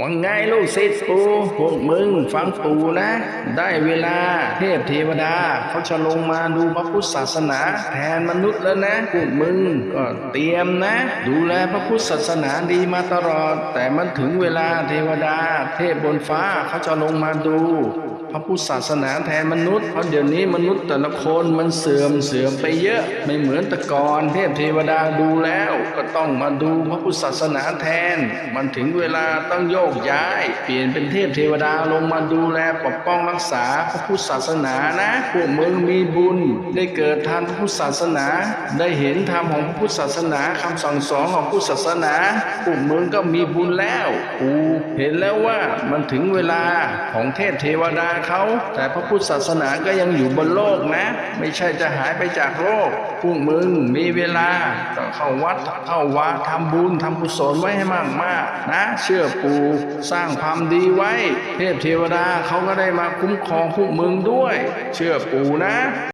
ว่าไงลูกศิษย์ปูพวกมึงฟังปูนะ ได้เวลาเทพเทวดา เขาจะลงมาดูพระพุทธศาสนา แทนมนุษย์แล้วนะ พวกมึงก็เตรียมนะ ดูแลพระพุทธศาสนาดีมาตลอด แต่มันถึงเวลาเทวดา เทพบนฟ้าเขาจะลงมาดูพระพุทธศาสนาแทนมนุษย์เพราะเดี๋ยวนี้มนุษย์แต่ละคนมันเสื่อมเสื่อมไปเยอะ ไม่เหมือนแต่ก่อนเทพเทวดาดูแล้ว ก็ต้องมาดูพระพุทธศาสนาแทน มันถึงเวลาต้องยกย้าย เปลี่ยนเป็นเทพเทวดาลงมาดูแลปกป้องรักษาพระพุทธศาสนานะ พวกมึงมีบุญ ได้เกิดทันพระพุทธศาสนา ได้เห็นธรรมของพระพุทธศาสนาคำสั่งสอนของพุทธศาสนา พวกมึงก็มีบุญแล้วกูเห็นแล้วว่ามันถึงเวลาของเทพเทวดาเขา แต่พระพุทธศาสนาก็ยังอยู่บนโลกนะ ไม่ใช่จะหายไปจากโลก พวกมึงมีเวลาต้องเข้าวัดเข้าวาทำบุญทำกุศลไว้ให้มากๆนะ เชื่อปู่สร้างความดีไว้ เทพเทวดาเขาก็ได้มาคุ้มครองพวกมึงด้วย เชื่อปู่นะ